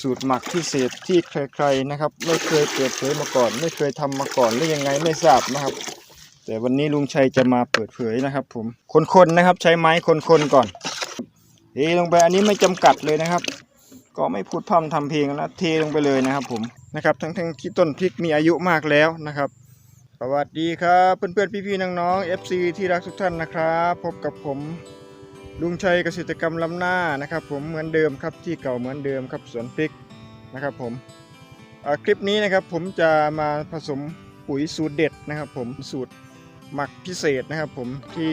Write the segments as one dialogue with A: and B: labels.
A: สูตรหมักพิเศษที่ใครๆนะครับ ไม่เคยเปิดเผยมาก่อน ไม่เคยทำมาก่อนหรือยังไงไม่ทราบนะครับ แต่วันนี้ลุงชัยจะมาเปิดเผยนะครับ ผมคนๆนะครับ ใช้ไม้คนๆก่อนเทลงไปอันนี้ไม่จำกัดเลยนะครับ ก็ไม่พูดพร่ำทำเพลงนะเทลงไปเลยนะครับ ผมนะครับ ทั้งๆที่ต้นพริกมีอายุมากแล้วนะครับสวัสดีครับเพื่อนๆพี่ๆน้องๆ FC ที่รักทุกท่านนะครับ พบกับผม ลุงชัยเกษตรกรรมล้ำหน้านะครับ ผมเหมือนเดิมครับที่เก่าเหมือนเดิมครับสวนพริกนะครับผมคลิปนี้นะครับผมจะมาผสมปุ๋ยสูตรเด็ดนะครับ ผมสูตรหมักพิเศษนะครับ ผมที่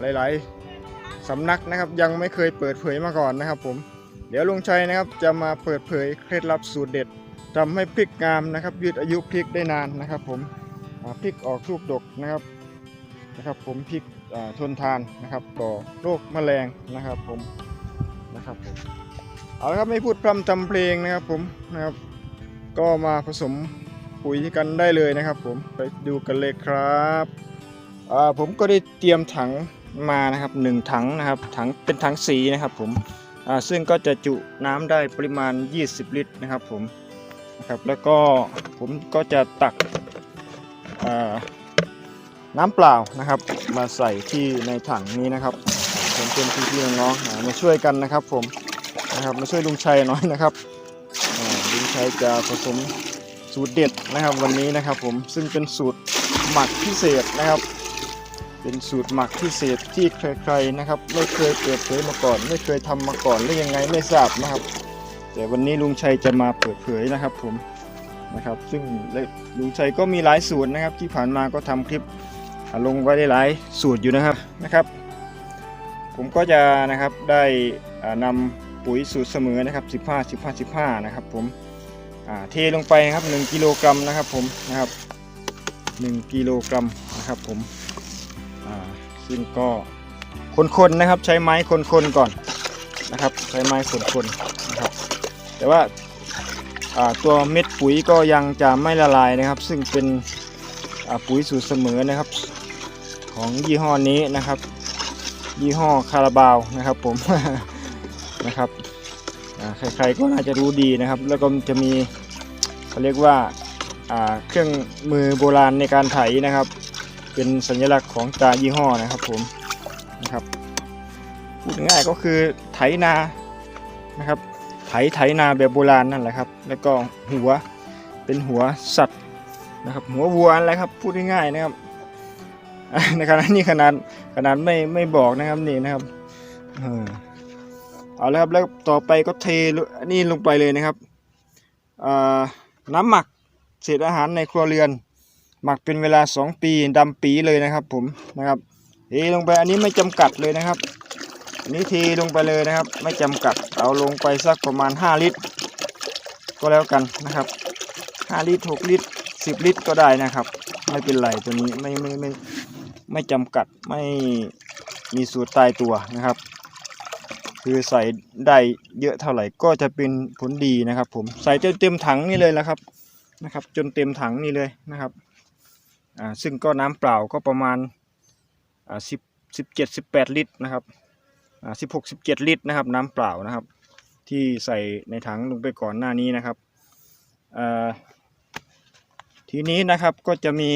A: หลาย ๆสำนักนะครับ ยังไม่เคยเปิดเผยมาก่อนนะครับ ผมเดี๋ยวลุงชัยนะครับจะมาเปิดเผยเคล็ดลับสูตรเด็ดทำให้พริกงามนะครับ ยืดอายุพริกได้นานนะครับ ผมพริกออกลูกดกนะครับนะครับ ผมพริก ทนทานนะครับ ต่อโรคแมลงนะครับผมนะครับผมเอาละครับไม่พูดพร่ำทำเพลงนะครับผมนะครับ ก็มาผสมปุ๋ยกันได้เลยนะครับ ผมไปดูกันเลยครับผมก็ได้เตรียมถังมานะครับหนึ่งถังนะครับถังเป็นถังสีนะครับผมซึ่งก็จะจุน้ำได้ปริมาณ 20 ลิตรนะครับผมนะครับแล้วก็ผมก็จะตัก น้ำเปล่านะครับ มาใส่ที่ในถังนี้นะครับผมเป็นพี่ๆน้องๆมาช่วยกันนะครับ ผมนะครับมาช่วยลุงชัยหน่อยนะครับลุงชัยจะผสมสูตรเด็ดนะครับวันนี้นะครับผมซึ่งเป็นสูตรหมักพิเศษนะครับ เป็นสูตรหมักพิเศษที่ใครๆนะครับไม่เคยเปิดเผยมาก่อน ไม่เคยทำมาก่อนหรือยังไงไม่ทราบนะครับ แต่วันนี้ลุงชัยจะมาเปิดเผยนะครับผมนะครับ ซึ่งลุงชัยก็มีหลายสูตรนะครับที่ผ่านมาก็ทำคลิป ลงไว้ได้หลายสูตรอยู่นะครับนะครับ ผมก็จะนะครับได้อ่านำปุ๋ยสูตรเสมอนะครับ 15 15 15 นะครับผมเทลงไปครับ 1กิโลกรัมนะครับผมนะครับ 1กิโลกรัมนะครับผมซึ่งก็คนๆนะครับใช้ไม้คนๆก่อนนะครับ ใช้ไม้คนๆนะครับ แต่ว่าาตัวเม็ดปุ๋ยก็ยังจะไม่ละลายนะครับ ซึ่งเป็นปุ๋ยสูตรเสมอนะครับ ของยี่ห้อนี้นะครับ ยี่ห้อคาราบาวนะครับผมนะครับใครๆก็น่าจะรู้ดีนะครับ แล้วก็จะมีเขาเรียกว่าเครื่องมือโบราณในการไถนะครับ เป็นสัญลักษณ์ของตายี่ห้อนะครับผมนะครับพูดง่ายก็คือไถนานะครับ ไถไถนาแบบโบราณนั่นแหละครับ แล้วก็หัวเป็นหัวสัตว์นะครับ หัววัวอะไรครับพูดง่ายๆนะครับ ในขณะนี้ขนาดขนาดไม่ไม่บอกนะครับนี่นะครับเอาแล้วครับแล้วต่อไปก็เทนี่ลงไปเลยนะครับน้ำหมักเศษอาหารในครัวเรือน หมักเป็นเวลา 2 ปีดำปีเลยนะครับ ผมนะครับเทลงไปอันนี้ไม่จำกัดเลยนะครับอันนี้เทลงไปเลยนะครับ ไม่จำกัดเอาลงไปสักประมาณ 5 ลิตร ก็แล้วกันนะครับ 5 ลิตร 6 ลิตร 10 ลิตรก็ได้นะครับ ไม่เป็นไรตัวนี้ไม่ไม่ไม่ ไม่จำกัดไม่มีสูตรตายตัวนะครับ คือใส่ได้เยอะเท่าไหร่ก็จะเป็นผลดีนะครับผมใส่จนเต็มถังนี่เลยแล้วครับนะครับ จนเต็มถังนี่เลยนะครับอ่าซึ่งก็น้ำเปล่าก็ประมาณอ่าสิบสิบเจ็ดสิบแปดลิตรนะครับอ่าสิบหกสิบเจ็ดลิตรนะครับ น้ำเปล่านะครับ ที่ใส่ในถังลงไปก่อนหน้านี้นะครับอ่าทีนี้นะครับก็จะมี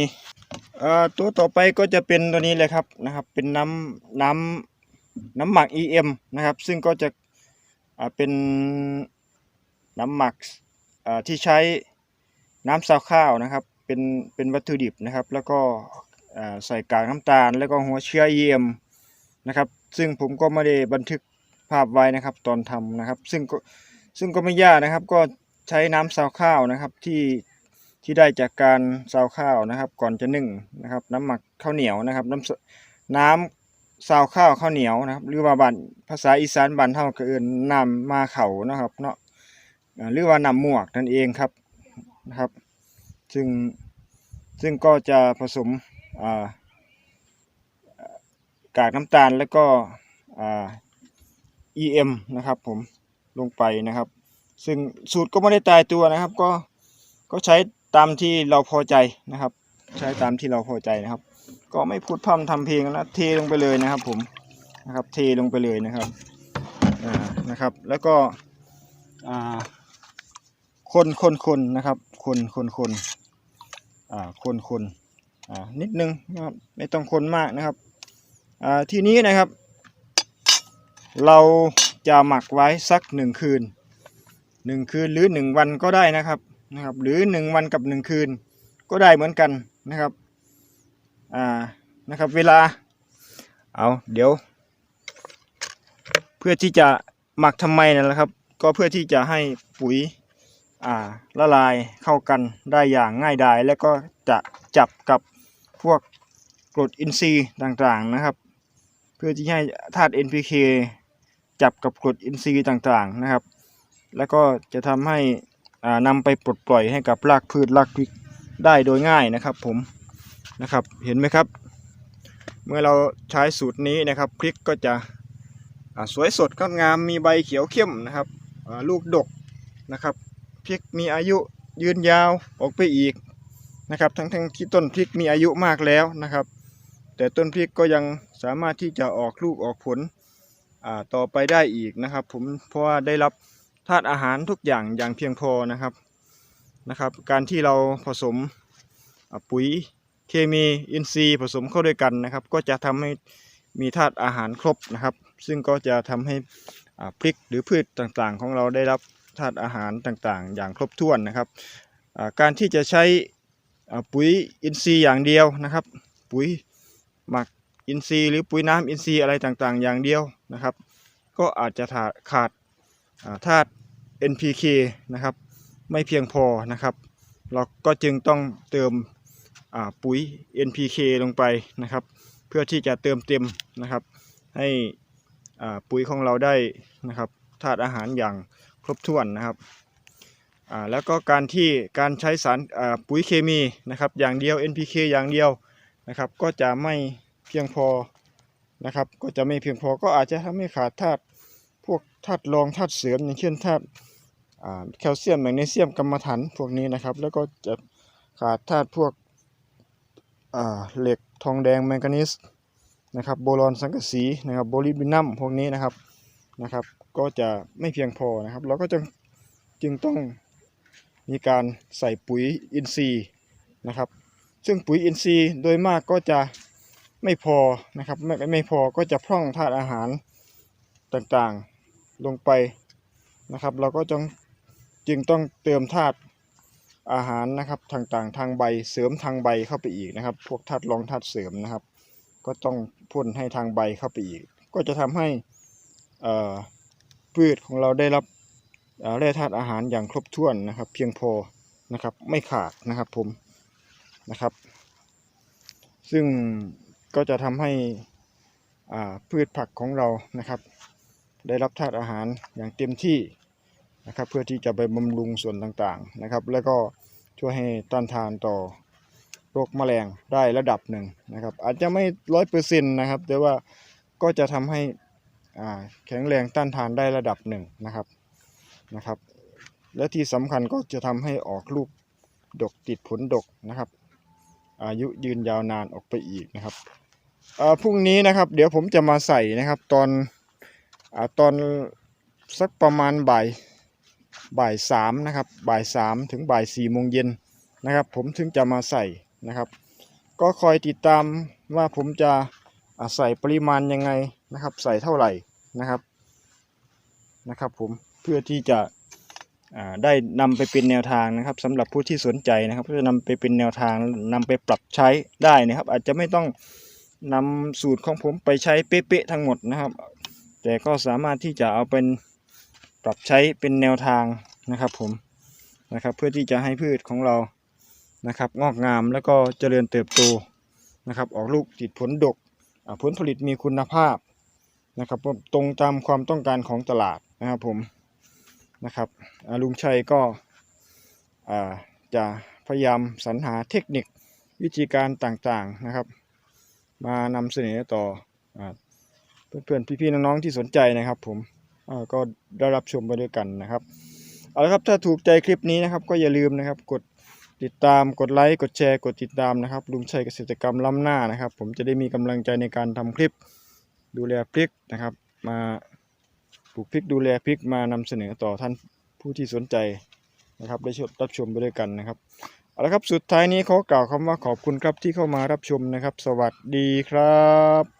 A: อ่อตัวต่อไปก็จะเป็นตัวนี้เลยครับนะครับ เป็นน้ำน้ำน้ำหมัก EM นะครับ ซึ่งก็จะอ่าเป็นน้ำหมักอ่าที่ใช้น้ำซาวข้าวนะครับ เป็นเป็นวัตถุดิบนะครับ แล้วก็อ่าใส่กากน้ำตาล แล้วก็หัวเชื้อ EM นะครับ ซึ่งผมก็ไม่ได้บันทึกภาพไว้นะครับตอนทำนะครับ ซึ่งก็ซึ่งก็ไม่ยากนะครับ ก็ใช้น้ำซาวข้าวนะครับที่ ที่ได้จากการซาวข้าวนะครับ ก่อนจะนึ่งนะครับ น้ำหมักข้าวเหนียวนะครับ น้ำน้ำซาวข้าวข้าวเหนียวนะครับ หรือว่าบ้านภาษาอีสานบ้านเฮาก็เอิ้นนำมาเข่านะครับเนาะหรือว่านำหมวกนั่นเองครับนะครับ ซึ่งซึ่งก็จะผสมกากน้ำตาลแล้วก็อ่า EM นะครับผมลงไปนะครับ ซึ่งสูตรก็ไม่ได้ตายตัวนะครับ ก็ก็ใช้ ตามที่เราพอใจนะครับ ใช้ตามที่เราพอใจนะครับ ก็ไม่พูดพร่ำทำเพลงนะเทลงไปเลยนะครับ ผมนะครับ เทลงไปเลยนะครับอ่านะครับ แล้วก็อ่าคนคนคนนะครับ คนคนคนอ่าคนคนอ่านิดนึงนะครับไม่ต้องคนมากนะครับอ่าทีนี้นะครับ เราจะหมักไว้สักหนึ่งคืนหนึ่งคืนหรือหนึ่งวันก็ได้นะครับ นะครับ หรือหนึ่งวันกับหนึ่งคืน ก็ได้เหมือนกันนะครับ อ่า นะครับ เวลา เอา เดี๋ยว เพื่อที่จะหมักทำไมนั่นแหละครับ ก็เพื่อที่จะให้ปุ๋ย อ่า ละลายเข้ากันได้อย่างง่ายดาย แล้วก็จะจับกับพวกกรดอินทรีย์ต่างๆนะครับ เพื่อที่ให้ธาตุ NPK จับกับกรดอินทรีย์ต่างๆนะครับ แล้วก็จะทำให้ นำไปปลดปล่อยให้กับรากพืชรากพริกได้โดยง่ายนะครับผมนะครับเห็นไหมครับ เมื่อเราใช้สูตรนี้นะครับพริกก็จะสวยสดงดงามมีใบเขียวเข้มนะครับลูกดกนะครับพริกมีอายุยืนยาวออกไปอีกนะครับทั้งทั้งที่ต้นพริกมีอายุมากแล้วนะครับ แต่ต้นพริกก็ยังสามารถที่จะออกลูกออกผลต่อไปได้อีกนะครับ ผมเพราะว่าได้รับ ธาตุอาหารทุกอย่างอย่างเพียงพอนะครับนะครับ การที่เราผสมปุ๋ยเคมีอินทรีย์ผสมเข้าด้วยกันนะครับ ก็จะทำให้มีธาตุอาหารครบนะครับ ซึ่งก็จะทำให้พริกหรือพืชต่างๆ ของเราได้รับธาตุอาหารต่างๆ อย่างครบถ้วนนะครับการที่จะใช้ปุ๋ยอินทรีย์อย่างเดียวนะครับ ปุ๋ยหมักอินทรีย์หรือปุ๋ยน้ำอินทรีย์อะไรต่างๆ อย่างเดียวนะครับ ก็อาจจะขาดธาตุ NPK นะครับ ไม่เพียงพอนะครับ เราก็จึงต้องเติมปุ๋ย NPK ลงไปนะครับ เพื่อที่จะเติมเต็มนะครับ ให้ปุ๋ยของเราได้นะครับธาตุอาหารอย่างครบถ้วนนะครับแล้วก็การที่การใช้สารปุ๋ยเคมีนะครับอย่างเดียว NPK อย่างเดียวนะครับ ก็จะไม่เพียงพอนะครับ ก็จะไม่เพียงพอก็อาจจะทำให้ขาดธาตุพวกธาตุรองธาตุเสริมอย่างเช่นธาตุ แคลเซียมแมกนีเซียมกัมมันถันพวกนี้นะครับ แล้วก็จะขาดธาตุพวกเหล็กทองแดงแมงกานีสนะครับโบรอนสังกะสีนะครับโบลิบินัมพวกนี้นะครับนะครับ ก็จะไม่เพียงพอนะครับ เราก็จะจึงต้องมีการใส่ปุ๋ยอินทรีย์นะครับ ซึ่งปุ๋ยอินทรีย์โดยมากก็จะไม่พอนะครับไม่ไม่พอก็จะพร่องธาตุอาหารต่างๆลงไปนะครับ เราก็ต้อง จึงต้องเติมธาตุอาหารนะครับต่างๆ ทางใบเสริมทางใบเข้าไปอีกนะครับ พวกธาตุรองธาตุเสริมนะครับ ก็ต้องพ่นให้ทางใบเข้าไปอีก ก็จะทำให้พืชของเราได้รับแร่ธาตุอาหารอย่างครบถ้วนนะครับ เพียงพอนะครับไม่ขาดนะครับผมนะครับ ซึ่งก็จะทำให้พืชผักของเรานะครับ ได้รับธาตุอาหารอย่างเต็มที่ นะครับเพื่อที่จะไปบำรุงส่วนต่างๆนะครับ แล้วก็ช่วยให้ต้านทานต่อโรคแมลงได้ระดับหนึ่งนะครับ อาจจะไม่ร้อยเปอร์เซ็นต์นะครับ แต่ว่าก็จะทำให้แข็งแรงต้านทานได้ระดับหนึ่งนะครับนะครับ และที่สำคัญก็จะทำให้ออกลูกดกติดผลดกนะครับ อายุยืนยาวนานออกไปอีกนะครับพรุ่งนี้นะครับ เดี๋ยวผมจะมาใส่นะครับตอนอตอนสักประมาณบ่าย บ่ายสามนะครับบ่ายสามถึงบ่ายสี่โมงเย็นนะครับ ผมถึงจะมาใส่นะครับ ก็คอยติดตามว่าผมจะใส่ปริมาณยังไงนะครับ ใส่เท่าไหร่นะครับนะครับผมเพื่อที่จะได้นำไปเป็นแนวทางนะครับสำหรับผู้ที่สนใจนะครับเพื่อนำไปเป็นแนวทางนำไปปรับใช้ได้นะครับ อาจจะไม่ต้องนำสูตรของผมไปใช้เป๊ะๆทั้งหมดนะครับ แต่ก็สามารถที่จะเอาเป็น ปรับใช้เป็นแนวทางนะครับผมนะครับ เพื่อที่จะให้พืชของเรานะครับ งอกงามแล้วก็เจริญเติบโตนะครับ ออกลูกติดผลดกผลผลิตมีคุณภาพนะครับตรงตามความต้องการของตลาดนะครับผมนะครับลุงชัยก็จะพยายามสรรหาเทคนิควิธีการต่างๆนะครับ มานำเสนอต่ออเพื่อนๆพี่ๆน้องๆที่สนใจนะครับผม ก็ได้รับชมไปด้วยกันนะครับเอาละครับถ้าถูกใจคลิปนี้นะครับ ก็อย่าลืมนะครับ กดติดตามกดไลค์กดแชร์กดติดตามนะครับลุงชัยเกษตรกรรมล้ำหน้านะครับ ผมจะได้มีกำลังใจในการทำคลิปดูแลพริกนะครับ มาปลูกพริกดูแลพริกมานำเสนอต่อท่านผู้ที่สนใจนะครับได้ชมรับชมไปด้วยกันนะครับเอาละครับสุดท้ายนี้ขอกล่าวคำว่าขอบคุณครับที่เข้ามารับชมนะครับ สวัสดีครับ